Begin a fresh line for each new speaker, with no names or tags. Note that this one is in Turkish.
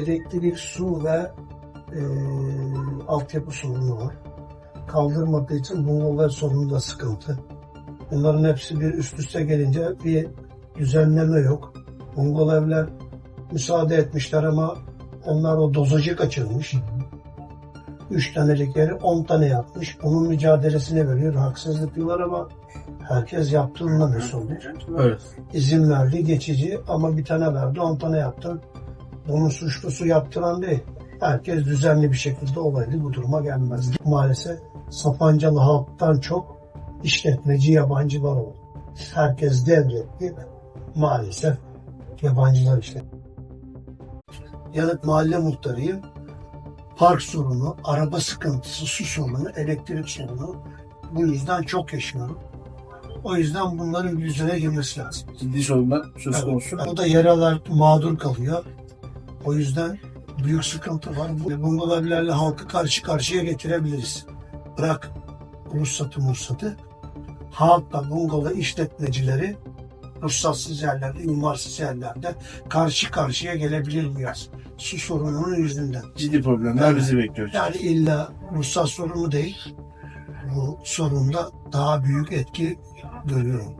Elektrik, su ve e, altyapı sorunu var. Kaldırmadığı için bungalovlar sorununda sıkıntı. Bunların hepsi bir üst üste gelince bir düzenleme yok. Bungalovlar müsaade etmişler ama onlar o dozajı kaçırmış. Üç tanelik yeri on tane yapmış. Bunun mücadelesini veriyor. Haksızlık diyorlar ama herkes yaptığında mesul.
Evet.
İzin verdi geçici ama bir tane verdi on tane yaptı. Bunun suçlusu yaptıran değil. Herkes düzenli bir şekilde olaydı bu duruma gelmez. Maalesef Sapancalı halktan çok işletmeci yabancılar oldu. Herkes devletti. Maalesef yabancılar işte. Yanık mahalle muhtarıyım. Park sorunu, araba sıkıntısı, su sorunu, elektrik sorunu. Bu yüzden çok yaşıyorum. O yüzden bunların yüzüne girmesi lazım.
Ciddi sorunlar söz konusu.
O da yaralar mağdur kalıyor. O yüzden büyük sıkıntı var. Bu bungalovlarla halkı karşı karşıya getirebiliriz. Bırak ruhsatı ruhsatı. Halkla bungalov işletmecileri ruhsatsız yerlerde, imarsız yerlerde karşı karşıya gelebilir miyiz? Su sorununun yüzünden.
Ciddi problemler
Evet.
bizi bekliyor.
Yani illa ruhsat sorunu değil. Bu sorunda daha büyük etki görüyorum.